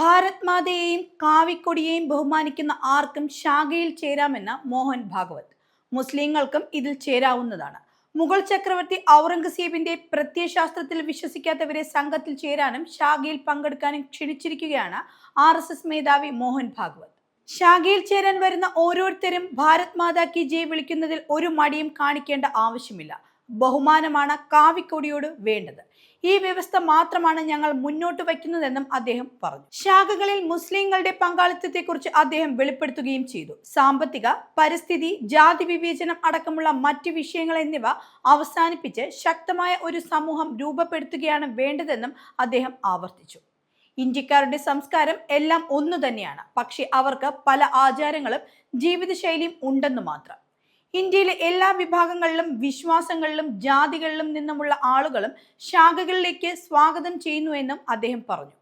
ഭാരത് മാതയെയും കാവിക്കൊടിയെയും ബഹുമാനിക്കുന്ന ആർക്കും ശാഖയിൽ ചേരാമെന്ന മോഹൻ ഭാഗവത്. മുസ്ലിങ്ങൾക്കും ഇതിൽ ചേരാവുന്നതാണ്. മുഗൾ ചക്രവർത്തി ഔറംഗസീബിന്റെ പ്രത്യയശാസ്ത്രത്തിൽ വിശ്വസിക്കാത്തവരെ സംഘത്തിൽ ചേരാനും ശാഖയിൽ പങ്കെടുക്കാനും ക്ഷണിച്ചിരിക്കുകയാണ് ആർ എസ് എസ് മേധാവി മോഹൻ ഭാഗവത്. ശാഖയിൽ ചേരാൻ വരുന്ന ഓരോരുത്തരും ഭാരത് മാതാ കി ജയ് വിളിക്കുന്നതിൽ ഒരു മടിയും കാണിക്കേണ്ട ആവശ്യമില്ല. ബഹുമാനമാണ് കാവിക്കൊടിയോട് വേണ്ടത്. ഈ വ്യവസ്ഥ മാത്രമാണ് ഞങ്ങൾ മുന്നോട്ട് വയ്ക്കുന്നതെന്നും അദ്ദേഹം പറഞ്ഞു. ശാഖകളിൽ മുസ്ലിങ്ങളുടെ പങ്കാളിത്തത്തെക്കുറിച്ച് അദ്ദേഹം വെളിപ്പെടുത്തുകയും ചെയ്തു. സാമ്പത്തിക പരിസ്ഥിതി ജാതി വിവേചനം അടക്കമുള്ള മറ്റ് വിഷയങ്ങൾ എന്നിവ അവസാനിപ്പിച്ച് ശക്തമായ ഒരു സമൂഹം രൂപപ്പെടുത്തുകയാണ് വേണ്ടതെന്നും അദ്ദേഹം ആവർത്തിച്ചു. ഇന്ത്യക്കാരുടെ സംസ്കാരം എല്ലാം ഒന്നു തന്നെയാണ് പക്ഷെ അവർക്ക് പല ആചാരങ്ങളും ജീവിതശൈലിയും ഉണ്ടെന്ന് മാത്രം. ഇന്ത്യയിലെ എല്ലാ വിഭാഗങ്ങളിലും വിശ്വാസങ്ങളിലും ജാതികളിലും നിന്നുമുള്ള ആളുകളും ശാഖകളിലേക്ക് സ്വാഗതം ചെയ്യുന്നുവെന്നും അദ്ദേഹം പറഞ്ഞു.